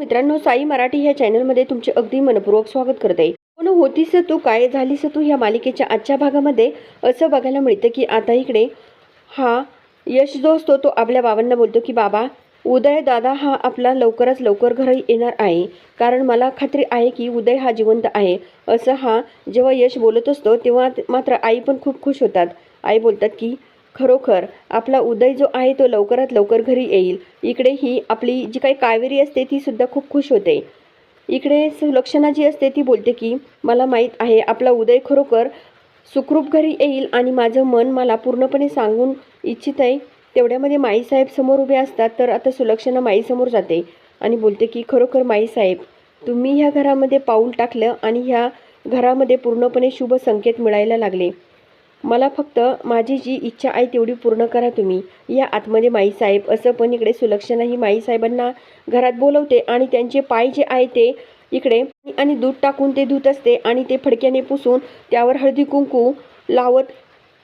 मित्रांनो साई मराठी ह्या चॅनलमध्ये तुमचे अगदी मनपूर्वक स्वागत करते. पण होतीस तू काय झालीस तू ह्या मालिकेच्या आजच्या भागामध्ये? असं बघायला मिळतं की आता इकडे हा यश जो असतो तो आपल्या बाबांना बोलतो की बाबा उदय दादा हा आपला लवकरच लवकर घरी येणार आहे. कारण मला खात्री आहे की उदय हा जिवंत आहे. असं हा जेव्हा यश बोलत असतो तेव्हा मात्र आई पण खूप खुश होतात. आई बोलतात की खरोखर आपला उदय जो आहे तो लवकरात लवकर घरी येईल. इकडे ही आपली जी काही कावेरी असते ती सुद्धा खूप खुश होते. इकडे सुलक्षणा जी असते ती बोलते की मला माहीत आहे आपला उदय खरोखर सुखरूप घरी येईल आणि माझं मन मला पूर्णपणे सांगून इच्छित आहे. तेवढ्यामध्ये माईसाहेब समोर उभे असतात तर आता सुलक्षणा माईसमोर जाते आणि बोलते की खरोखर माईसाहेब तुम्ही ह्या घरामध्ये पाऊल टाकलं आणि ह्या घरामध्ये पूर्णपणे शुभ संकेत मिळायला लागले. मला फक्त माझी जी इच्छा आहे तेवढी पूर्ण करा तुम्ही. या आतमध्ये माईसाहेब असं पण इकडे सुलक्षणा ही माईसाहेबांना घरात बोलवते आणि त्यांचे पाय जे आहे ते इकडे आणि दूध टाकून ते धुत असते आणि ते फडक्याने पुसून त्यावर हळदी कुंकू लावत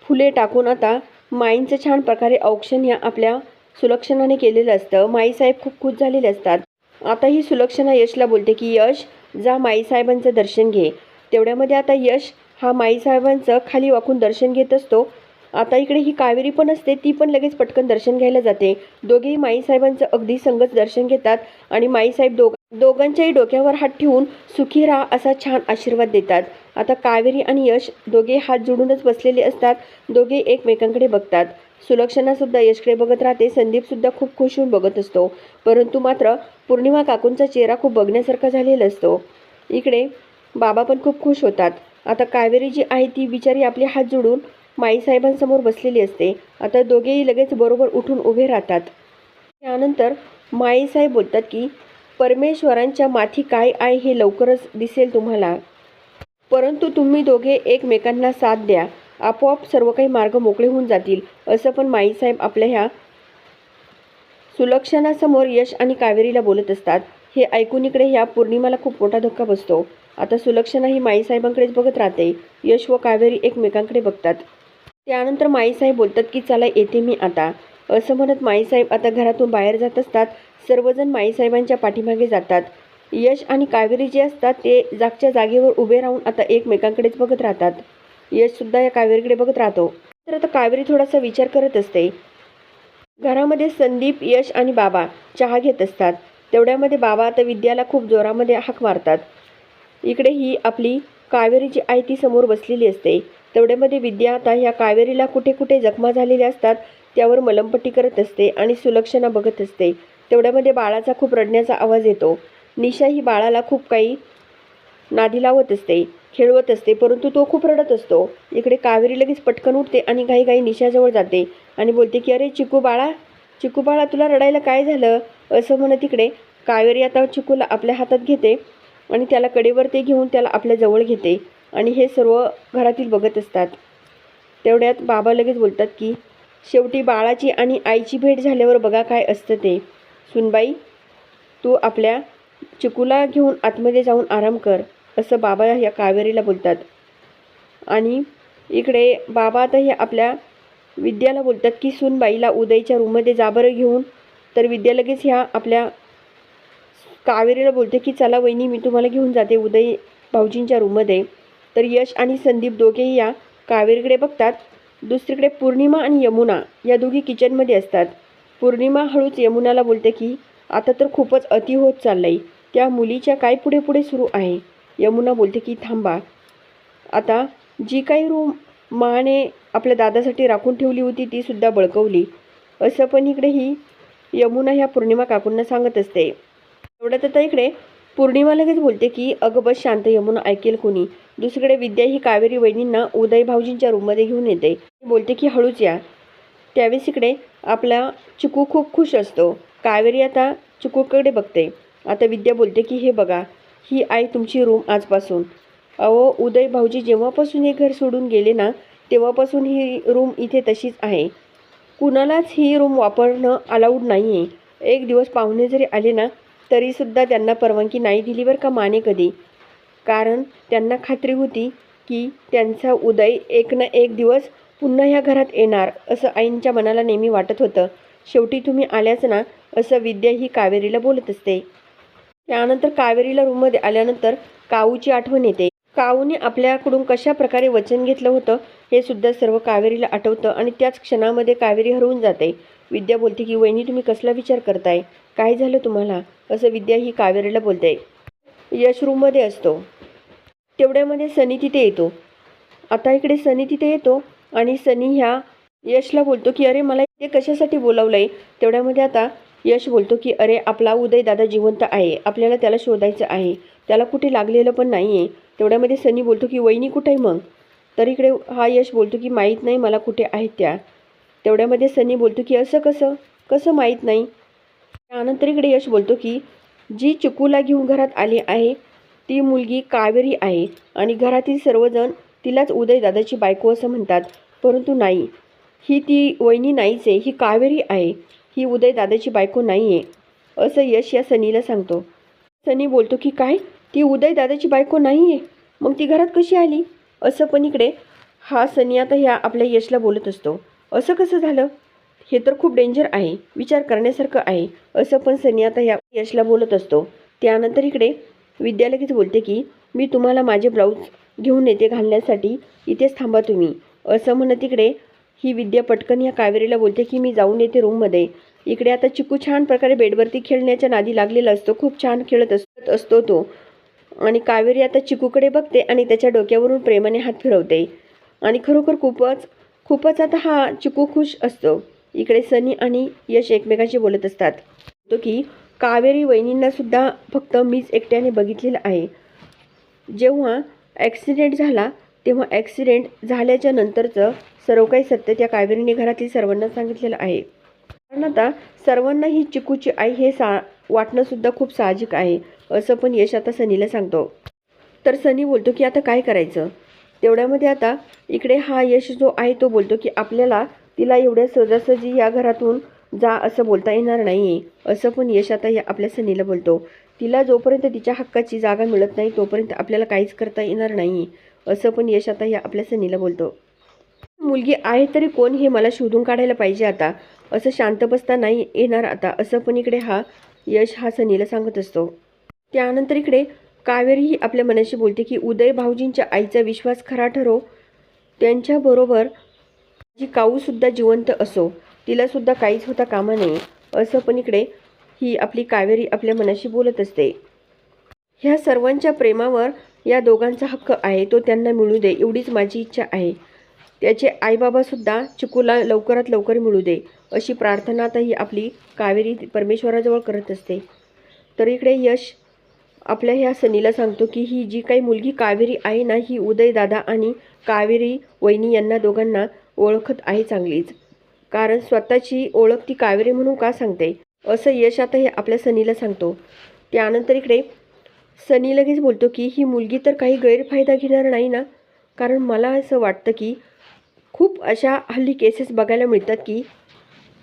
फुले टाकून आता माईंचं छान प्रकारे औक्षण ह्या आपल्या सुलक्षणाने केलेलं असतं. माईसाहेब खूप खुश झालेले असतात. आता ही सुलक्षणा यशला बोलते की यश जा माईसाहेबांचं दर्शन घे. तेवढ्यामध्ये आता यश हा माईसाहेबांचं खाली वाकून दर्शन घेत असतो. आता इकडे ही कावेरी पण असते ती पण लगेच पटकन दर्शन घ्यायला जाते. दोघेही माईसाहेबांचं अगदी संगत दर्शन घेतात आणि माईसाहेब दोघ दोघांच्याही डोक्यावर हात ठेवून सुखी राहा असा छान आशीर्वाद देतात. आता कावेरी आणि यश दोघे हात जोडूनच बसलेले असतात दोघे एकमेकांकडे बघतात. सुलक्षणासुद्धा यशकडे बघत राहते संदीपसुद्धा खूप खुश होऊन बघत असतो. परंतु मात्र पौर्णिमा काकूंचा चेहरा खूप बघण्यासारखा झालेला असतो. इकडे बाबा पण खूप खुश होतात. आता कावेरी जी आहे ती बिचारी आपले हात जोडून माईसाहेबांसमोर बसलेली असते. आता दोघेही लगेच बरोबर उठून उभे राहतात. त्यानंतर माईसाहेब बोलतात की परमेश्वरांच्या माथी काय आहे हे लवकरच दिसेल तुम्हाला. परंतु तुम्ही दोघे एकमेकांना साथ द्या. आपोआप सर्व काही मार्ग मोकळे होऊन जातील. असं पण माईसाहेब आपल्या ह्या सुलक्षणासमोर यश आणि कावेरीला बोलत असतात. हे ऐकून इकडे ह्या पौर्णिमाला खूप मोठा धक्का बसतो. आता सुलक्षणा ही माईसाहेबांकडेच बघत राहते. यश व कावेरी एकमेकांकडे बघतात. त्यानंतर माईसाहेब बोलतात की चला येते मी आता. असं म्हणत माईसाहेब आता घरातून बाहेर जात असतात. सर्वजण माईसाहेबांच्या पाठीमागे जातात. यश आणि कावेरी जे असतात ते जागच्या जागेवर उभे राहून आता एकमेकांकडेच बघत राहतात. यशसुद्धा या कावेरीकडे बघत राहतो. तर आता कावेरी थोडासा विचार करत असते. घरामध्ये संदीप यश आणि बाबा चहा घेत असतात. तेवढ्यामध्ये बाबा आता विद्याला खूप जोरामध्ये हाक मारतात. इकडे ही आपली कावेरी जी आहे ती समोर बसलेली असते. तेवढ्यामध्ये विद्या आता ह्या कावेरीला कुठे कुठे जखमा झालेल्या असतात त्यावर मलमपट्टी करत असते आणि सुलक्षणा बघत असते. तेवढ्यामध्ये बाळाचा खूप रडण्याचा आवाज येतो. निशा ही बाळाला खूप काही नादी लावत असते खेळवत असते परंतु तो खूप रडत असतो. इकडे कावेरी लगेच पटकन उठते आणि काही काही निशाजवळ जाते आणि बोलते की अरे चिकू बाळा चिकू बाळा तुला रडायला काय झालं? असं म्हणत इकडे कावेरी आता चिकूला आपल्या हातात घेते. आणि त्याला कडेवर ते घेऊन त्याला आपल्या जवळ घेते. आणि हे सर्व घरातील बघत असतात. तेवढ्यात बाबा लगेच बोलतात की शेवटी बाळाची आणि आईची भेट झाल्यावर बघा काय असतं ते. सुनबाई तू आपल्या चिकूला घेऊन आतमध्ये जाऊन आराम कर असं बाबा या कावेरीला बोलतात. आणि इकडे बाबा आता हे आपल्या विद्याला बोलतात की सुनबाईला उदयच्या रूममध्ये जाबरं घेऊन. तर विद्या लगेच ह्या आपल्या कावेरीला बोलते की चला वहिनी मी तुम्हाला घेऊन जाते उदय भाऊजींच्या रूममध्ये. तर यश आणि संदीप दोघेही या कावेरीकडे बघतात. दुसरीकडे पौर्णिमा आणि यमुना या दोघी किचनमध्ये असतात. पौर्णिमा हळूच यमुनाला बोलते की आता तर खूपच अति होत चाललंय. त्या मुलीच्या काय पुढे पुढे सुरू आहे? यमुना बोलते की थांबा. आता जी काही रूम माने आपल्या दादासाठी राखून ठेवली होती तीसुद्धा बळकवली. असं पण इकडे ही यमुना ह्या पौर्णिमा काकूंना सांगत असते. एवढ्यात आता इकडे पौर्णिमा लगेच बोलते की अगं बस शांत यमुना ऐकेल कोणी. दुसरीकडे विद्या ही कावेरी वहिनींना उदय भाऊजींच्या रूममध्ये घेऊन येते. बोलते की हळूच या. त्यावेळेस इकडे आपला चिकू खूप खुश असतो. कावेरी आता चिकूकडे बघते. आता विद्या बोलते की हे बघा ही आई तुमची रूम आजपासून. अहो उदय भाऊजी जेव्हापासून हे घर सोडून गेले ना तेव्हापासून ही रूम इथे तशीच आहे. कुणालाच ही रूम वापरणं अलाउड नाही आहे एक दिवस पाहुणे जरी आले ना तरीसुद्धा त्यांना परवानगी नाही दिली बरं का माने कधी? कारण त्यांना खात्री होती की त्यांचा उदय एक ना एक दिवस पुन्हा ह्या घरात येणार असं आईंच्या मनाला नेहमी वाटत होतं. शेवटी तुम्ही आल्याच ना असं विद्या ही कावेरीला बोलत असते. त्यानंतर कावेरीला रूममध्ये आल्यानंतर काऊची आठवण येते. काऊने आपल्याकडून कशा प्रकारे वचन घेतलं होतं हे सुद्धा सर्व कावेरीला आठवतं आणि त्याच क्षणामध्ये कावेरी हरवून जाते. विद्या बोलते की वहिनी तुम्ही कसला विचार करताय? काय झालं तुम्हाला? असं विद्या ही कावेरीला बोलते. यश रूममध्ये असतो. तेवढ्यामध्ये सनी तिथे येतो. आता इकडे सनी तिथे येतो आणि सनी ह्या यशला बोलतो की अरे मला इथे कशासाठी बोलावलं आहे तेवढ्यामध्ये आता यश बोलतो की अरे आपला उदय दादा जिवंत आहे. आपल्याला त्याला शोधायचं आहे. त्याला कुठे लागलेलं पण नाही आहे तेवढ्यामध्ये सनी बोलतो की वहिनी कुठे आहे मग? तर इकडे हा यश बोलतो की माहीत नाही मला कुठे आहेत त्या. तेवढ्यामध्ये सनी बोलतो की असं कसं? कसं माहीत नाही. त्यानंतर इकडे यश बोलतो की जी चिकूला घेऊन घरात आली आहे ती मुलगी कावेरी आहे आणि घरातील सर्वजण तिलाच उदय दादाची बायको असं म्हणतात. परंतु नाही. ही ती वहिनी नाहीच आहे. ही कावेरी आहे. ही उदय दादाची बायको नाही आहे असं यश या सनीला सांगतो. सनी बोलतो की काय? ती उदय दादाची बायको नाही आहे मग ती घरात कशी आली? असं पण इकडे हा सनी आता ह्या आपल्या यशला बोलत असतो. असं कसं झालं? हे तर खूप डेंजर आहे विचार करण्यासारखं आहे असं पण सनी आता ह्या यशला बोलत असतो. त्यानंतर इकडे विद्या लगेच बोलते की मी तुम्हाला माझे ब्लाऊज घेऊन येते घालण्यासाठी इथेच थांबा तुम्ही. असं म्हणत इकडे ही विद्या पटकन या कावेरीला बोलते की मी जाऊन येते रूममध्ये इकडे आता चिकू छान प्रकारे बेडवरती खेळण्याच्या नादी लागलेला असतो खूप छान खेळत असत असतो तो. आणि कावेरी आता चिकूकडे बघते आणि त्याच्या डोक्यावरून प्रेमाने हात फिरवते. आणि खरोखर खूपच खूपच आता हा चिकू खुश असतो. इकडे सनी आणि यश एकमेकांशी बोलत असतात. तो की कावेरी वहिनींना सुद्धा फक्त मीच एकट्याने बघितलेलं आहे. जेव्हा ॲक्सिडेंट झाला तेव्हा ॲक्सिडेंट झाल्याच्या नंतरचं सर्व काही सत्य त्या कावेरीने घरातील सर्वांना सांगितलेलं आहे. कारण आता सर्वांना ही चिकूची आई हे सा वाटणंसुद्धा खूप साहजिक आहे असं पण यश आता सनीला सांगतो. तर सनी बोलतो की आता काय करायचं? तेवढ्यामध्ये आता इकडे हा यश जो आहे तो बोलतो की आपल्याला तिला एवढ्या सहजासहजी या घरातून जा असं बोलता येणार नाही आहे असं पण यश आता या आपल्या सनीला बोलतो. तिला जोपर्यंत तिच्या हक्काची जागा मिळत नाही तोपर्यंत आपल्याला काहीच करता येणार नाही असं पण यश आता या आपल्या सनीला बोलतो. मुलगी आहे तरी कोण हे मला शोधून काढायला पाहिजे आता? असं शांत बसता नाही येणार आता. असं पण इकडे हा यश हा सनीला सांगत असतो. त्यानंतर इकडे कावेरी ही आपल्या मनाशी बोलते की उदय भाऊजींच्या आईचा विश्वास खरा ठरो. त्यांच्याबरोबर जी काऊसुद्धा जिवंत असो तिलासुद्धा काहीच होता कामा नये. असं पण इकडे ही आपली कावेरी आपल्या मनाशी बोलत असते. ह्या सर्वांच्या प्रेमावर या दोघांचा हक्क आहे तो त्यांना मिळू दे एवढीच माझी इच्छा आहे. त्याचे आईबाबासुद्धा चिकूला लवकरात लवकर मिळू दे अशी प्रार्थना आता ही आपली कावेरी परमेश्वराजवळ करत असते. तर इकडे यश आपल्या ह्या सनीला सांगतो की ही जी काही मुलगी कावेरी आहे ना ही उदयदादा आणि कावेरी वहिनी यांना दोघांना ओळखत आहे चांगलीच. कारण स्वतःची ओळख ती कावेरी म्हणून का सांगते? असं यश आता हे आपल्या सनीला सांगतो. त्यानंतर इकडे सनी लगेच बोलतो की ही मुलगी तर काही गैरफायदा घेणार नाही ना? कारण मला असं वाटतं की खूप अशा हल्ली केसेस बघायला मिळतात की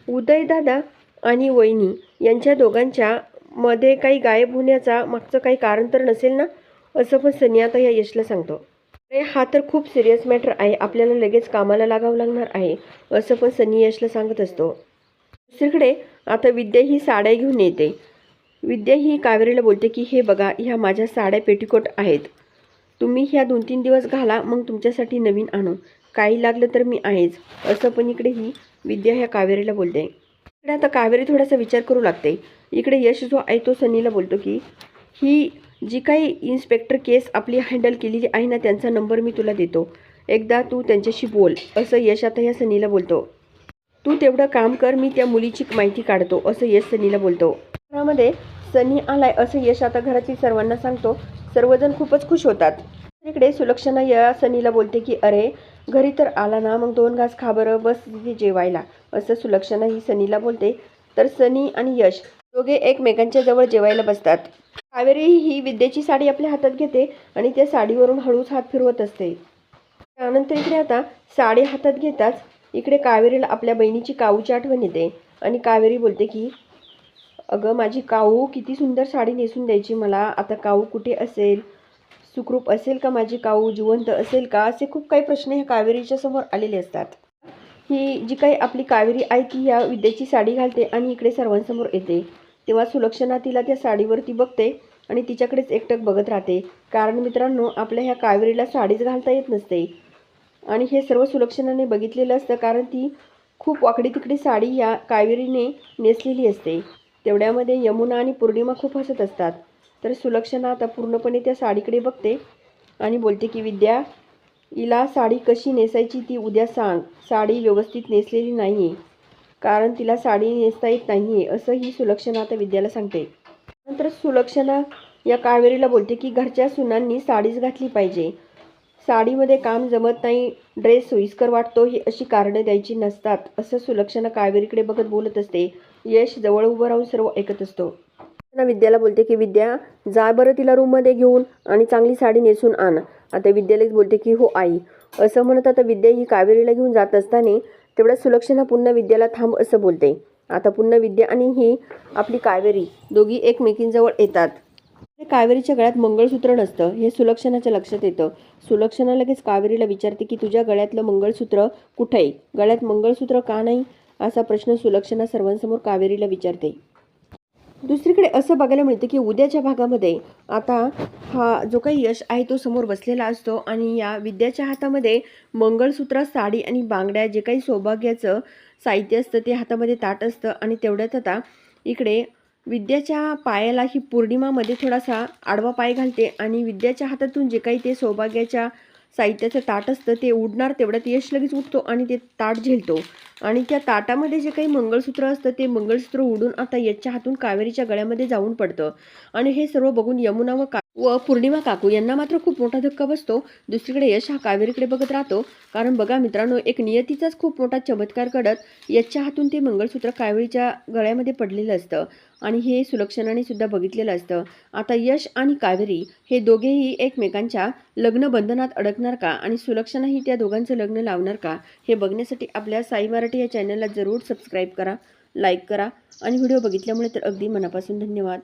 उदयदादा आणि वहिनी यांच्या दोघांच्या मध्ये काही गायब होण्याचा मागचं काही कारण तर नसेल ना? असं पण सनी आता या यशला सांगतो. अरे हा तर खूप सिरियस मॅटर आहे. आपल्याला लगेच कामाला लागावं लागणार आहे असं पण सनी यशला सांगत असतो. दुसरीकडे आता विद्या ही साड्या घेऊन येते. विद्या ही कावेरीला बोलते की हे बघा ह्या माझ्या साड्या पेटीकोट आहेत. तुम्ही ह्या दोन तीन दिवस घाला मग तुमच्यासाठी नवीन आणू. काही लागलं तर मी आहेच. असं पण इकडे ही विद्या ह्या कावेरीला बोलते. इकडे आता कावेरी थोडासा विचार करू लागते. इकडे यश जो आहे तो सनीला बोलतो की ही जी काही इन्स्पेक्टर केस आपली हँडल केलेली आहे ना त्यांचा नंबर मी तुला देतो. एकदा तू त्यांच्याशी बोल. असं यश आता ह्या सनीला बोलतो. तू तेवढं काम कर मी त्या मुलीची माहिती काढतो असं यश सनीला बोलतो. घरामध्ये सनी आलाय असं यश आता घरातील सर्वांना सांगतो. सर्वजण खूपच खुश होतात. इकडे सुलक्षणा या सनीला बोलते की अरे घरी तर आला ना मग दोन घास खा बरं बस तिथे जेवायला. असं सुलक्षणा ही सनीला बोलते. तर सनी आणि यश दोघे एकमेकांच्या जवळ जेवायला बसतात. कावेरी ही विद्येची साडी आपल्या हातात घेते आणि त्या साडीवरून हळूच हात फिरवत असते. त्यानंतर इकडे आता साडी हातात घेताच इकडे कावेरीला आपल्या बहिणीची काऊची आठवण येते आणि कावेरी बोलते की अगं माझी काऊ किती सुंदर साडी नेसून द्यायची मला. आता काऊ कुठे असेल? सुखरूप असेल का माझी काऊ? जिवंत असेल का? असे खूप काही प्रश्न ह्या कावेरीच्या समोर आलेले असतात. ही जी काही आपली कावेरी आहे ती ह्या विद्येची साडी घालते आणि इकडे सर्वांसमोर येते. तेव्हा सुलक्षणा तिला त्या साडीवरती बघते आणि तिच्याकडेच एकटक बघत राहते. कारण मित्रांनो आपल्या ह्या कावेरीला साडीच घालता येत नसते. आणि हे सर्व सुलक्षणाने बघितलेलं असतं कारण ती खूप वाकडी तिकडी साडी या कावेरीने नेसलेली असते. तेवढ्यामध्ये यमुना आणि पौर्णिमा खूप हसत असतात. तर सुलक्षणा आता पूर्णपणे त्या साडीकडे बघते आणि बोलते की विद्या हिला साडी कशी नेसायची ती उद्या सांग. साडी व्यवस्थित नेसलेली नाही आहे कारण तिला साडी नेसता येत नाही आहे असं ही सुलक्षणा आता विद्याला सांगते. नंतर सुलक्षणा या कावेरीला बोलते की घरच्या सुनांनी साडीच घातली पाहिजे. साडीमध्ये काम जमत नाही ड्रेस सोयीस्कर वाटतो ही अशी कारणं द्यायची नसतात असं सुलक्षणा कावेरीकडे बघत बोलत असते. यश जवळ उभं राहून सर्व ऐकत असतो. सुलक्षणा विद्याला बोलते की विद्या जा बरं तिला रूममध्ये घेऊन आणि चांगली साडी नेसून आण. आता विद्यालाच बोलते की हो आई. असं म्हणत आता विद्या ही कावेरीला घेऊन जात असताना तेवढ्या सुलक्षणा पुन्हा विद्याला थांब असं बोलते. आता पुन्हा विद्या आणि ही आपली कावेरी दोघी एकमेकींजवळ येतात. हे कावेरीच्या गळ्यात मंगळसूत्र नसतं हे सुलक्षणाच्या लक्षात येतं. सुलक्षणा लगेच कावेरीला विचारते की तुझ्या गळ्यातलं मंगळसूत्र कुठे आहे? गळ्यात मंगळसूत्र का नाही? असा प्रश्न सुलक्षणा सर्वांसमोर कावेरीला विचारते. दुसरीकडे असं बघायला मिळतं की उद्याच्या भागामध्ये आता हा जो काही यश आहे तो समोर बसलेला असतो आणि या विद्याच्या हातामध्ये मंगळसूत्र साडी आणि बांगड्या जे काही सौभाग्याचं साहित्य असतं ते हातामध्ये ताट असतं आणि तेवढ्यात आता इकडे विद्याच्या पायाला ही पौर्णिमामध्ये थोडासा आडवा पाय घालते आणि विद्याच्या हातातून जे काही ते सौभाग्याच्या साहित्याचं ताट असतं ते उडणार तेवढ्यात यश लगेच उठतो आणि ते ताट झेलतो. आणि त्या ताटामध्ये जे काही मंगळसूत्र असतं ते मंगळसूत्र उडून आता यशच्या हातून कावेरीच्या गळ्यामध्ये जाऊन पडतं. आणि हे सर्व बघून यमुना व का व पौर्णिमा काकू यांना मात्र खूप मोठा धक्का बसतो. दुसरीकडे यश हा कावेरीकडे बघत राहतो. कारण बघा मित्रांनो एक नियतीचाच खूप मोठा चमत्कार घडत यशच्या हातून ते मंगळसूत्र कावेरीच्या गळ्यामध्ये पडलेलं असतं आणि हे सुलक्षणाने सुद्धा बघितलेलं असतं. आता यश आणि कावेरी हे दोघेही एकमेकांच्या लग्न बंधनात अडकणार का आणि सुलक्षणाही त्या दोघांचं लग्न लावणार का हे बघण्यासाठी आपल्या साई मराठी या चॅनलला जरूर सबस्क्राईब करा लाईक करा आणि व्हिडिओ बघितल्यामुळे तर अगदी मनापासून धन्यवाद.